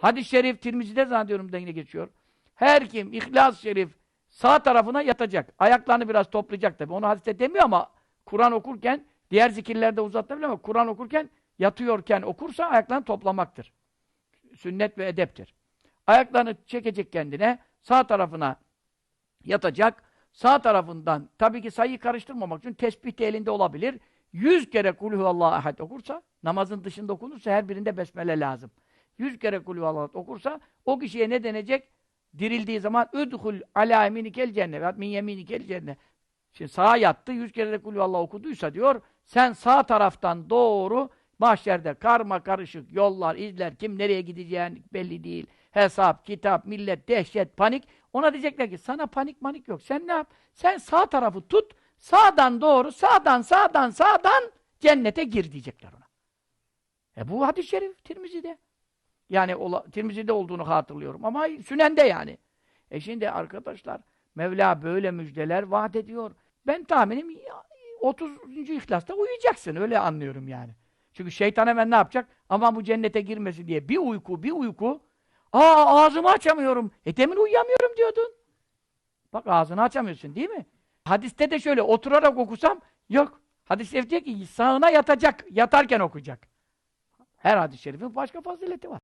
Hadis-i şerif Tirmizi'de zannediyorum da yine geçiyor. Her kim İhlas-ı Şerif sağ tarafına yatacak. Ayaklarını biraz toplayacak tabi. Onu hadiste demiyor ama Kur'an okurken diğer zikirlerde uzatabilir ama Kur'an okurken yatıyorken okursa ayaklarını toplamaktır. Sünnet ve edeptir. Ayaklarını çekecek kendine sağ tarafına yatacak. Sağ tarafından tabii ki sayıyı karıştırmamak için tesbih de elinde olabilir. Yüz kere kulü Allahu ahad okursa namazın dışında okunursa her birinde besmele lazım. Yüz kere kulü Allahu ahad okursa o kişiye ne denecek? Dirildiği zaman üdhul ala eminikel cennet min yeminikel cennet. Şimdi sağa yattı, yüz kere de kulü Allah okuduysa diyor, sen sağ taraftan doğru mahşerde karma karışık yollar, izler, kim nereye gideceğin belli değil. Hesap, kitap, millet, dehşet, panik. Ona diyecekler ki sana panik manik yok. Sen ne yap? Sen sağ tarafı tut, sağdan doğru, sağdan, sağdan, sağdan cennete gir diyecekler ona. E bu hadis-i şerif Tirmizi'de. Yani Tirmizi'de olduğunu hatırlıyorum ama Sünen'de yani. E şimdi arkadaşlar Mevla böyle müjdeler vaat ediyor. Ben tahminim ya, 30. İhlas'ta uyuyacaksın. Öyle anlıyorum yani. Çünkü şeytan hemen ne yapacak? Aman bu cennete girmesin diye. Bir uyku, bir uyku. Aa ağzımı açamıyorum. E demin uyuyamıyorum diyordun. Bak ağzını açamıyorsun değil mi? Hadiste de şöyle oturarak okusam yok. Hadis-i şerif diyor ki sağına yatacak. Yatarken okuyacak. Her hadis-i şerifin başka fazileti var.